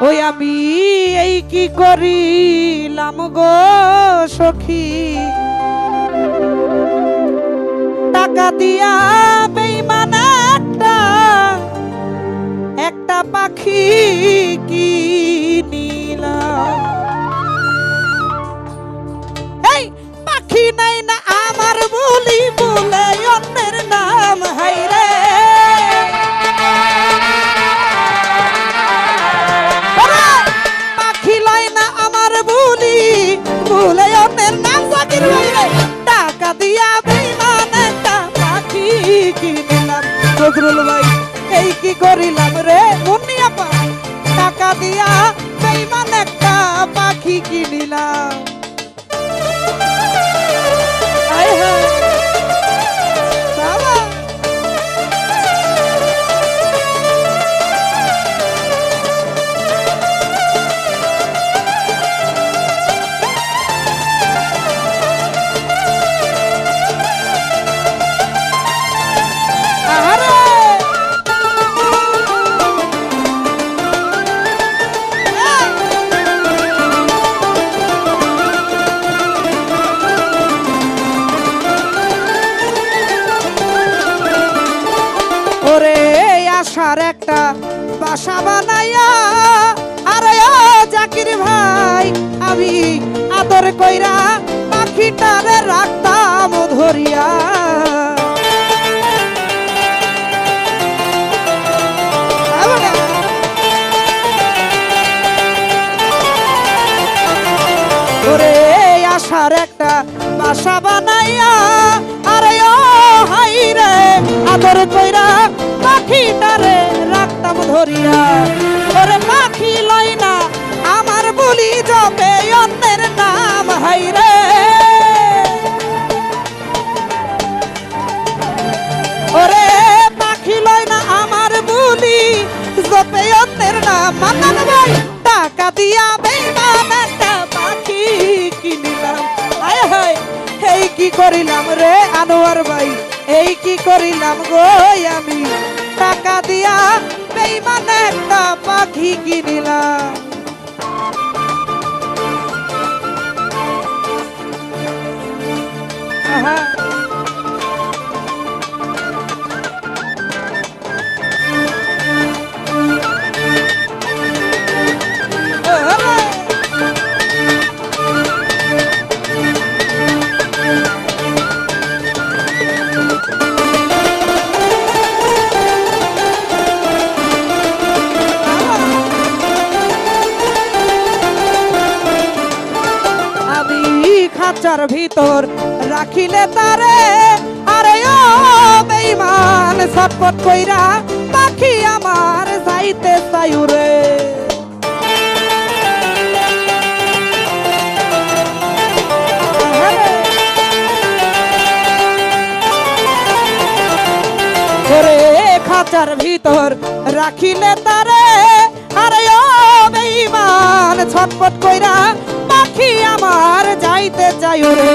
ওই আমি এই কি করিলাম গো সখী? টাকা দিয়া বেইমান একটা একটা পাখি কিনিলাম। এই পাখি নাই না নজরুল ভাই এই কি করিলাম রে মুন্নিয়া পা টাকা দিয়া বেইমান একটা পাখি কিনিলাম। আশার একটা বাসা বানাইয়া, আরে জাকির ভাই, আমি আদর কইরা পাখিটারে রাখতাম ধরিয়া। আরে আশার একটা বাসা বানাইয়া আরে আদর কইরা পাখিটারে রাখতাম ধরিয়া। ওরে পাখি লই না আমার বলি যাবে অন্যের নাম হাই রে। ওরে পাখি লয় না আমার বলি জপে অন্যের নাম। মান্নান ভাই, টাকা দিয়া বেইমান কি করিলাম রে আনোয়ার ভাই? এই কি করিলাম গো আমি? টাকা দিয়া বেইমান একটা পাখি কিনিলাম। খাঁচার ভিতর রাখিলে তারে। আরে ও বেইমান সটপট কইরা পাখি আমার যাইতে চাইরে করে খাঁচার ভিতর রাখিলে তারে। আরে ও বেইমান ছটপট কইরা পাখি আমার যাইতে চাই রে।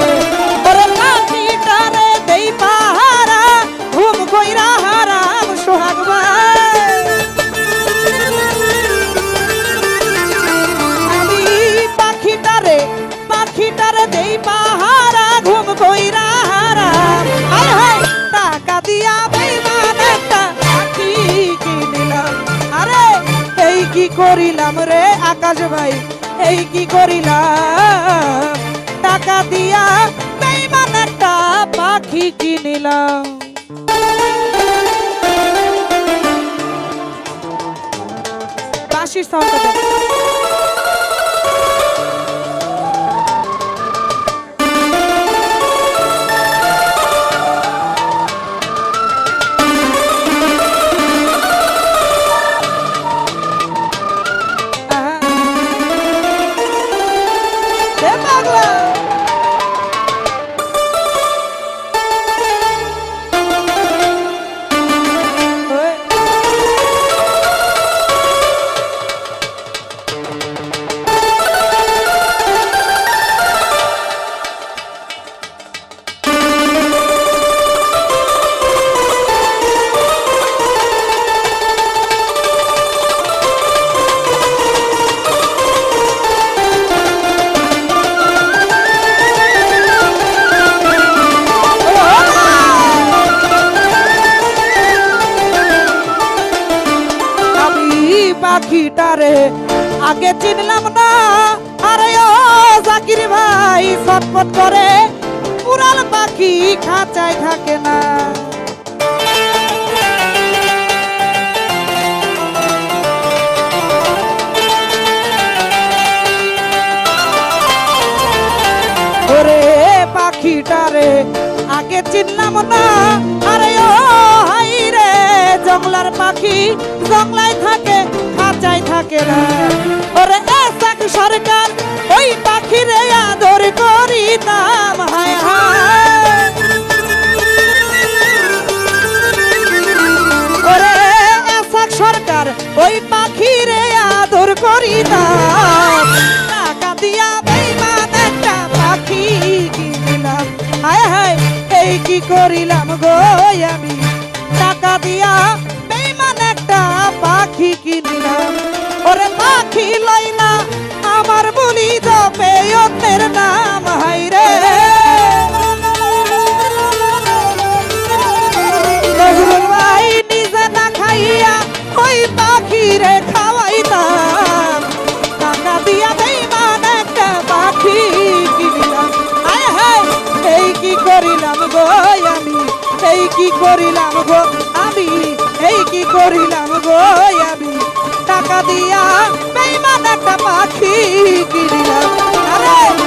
ওরে পাখিটারে দেই পাহারা, ঘুম কইরা হারাম সোহাগ আমি পাখিটারে পাখিটারে দেই পাহারা, ঘুম কইরা হারাম। আয় হায়, টাকা দিয়া বেইমান একটা আরে, এই কি করিলাম রে আকাশ ভাই? এই কি করিলাম? টাকা দিয়া পাখিটারে আগে চিনলাম না। আরে ও জাকির ভাই, ছটফট করে উড়াল পাখি খাঁচায় থাকে না। পাখিটারে, আগে চিনলাম না। আরে পাখি থাকে, খাঁচায় থাকে না। ওরে এসাক সরকার, ওই পাখিরে আদর করি হায় হায়। ওরে এসাক সরকার, ওই পাখিরে আদর করি টাকা দিয়া বেইমান একটা পাখি কিনিলাম। হায় হায়, এই কি করিলাম গো আমি? অন্যের নাম হাই রে নজরুল ভাই নিজে না খাইয়া ওই পাখিরে খাওয়াইতাম টাকা দিয়া বেইমান একটা পাখি কিনিলাম আয় হায় এই কি করিলাম গো আমি? এই কি করিলাম গো আমি? এই কি করিলাম গো আমি? টাকা দিয়া বেইমান একটা পাখি কিনিলাম। আরে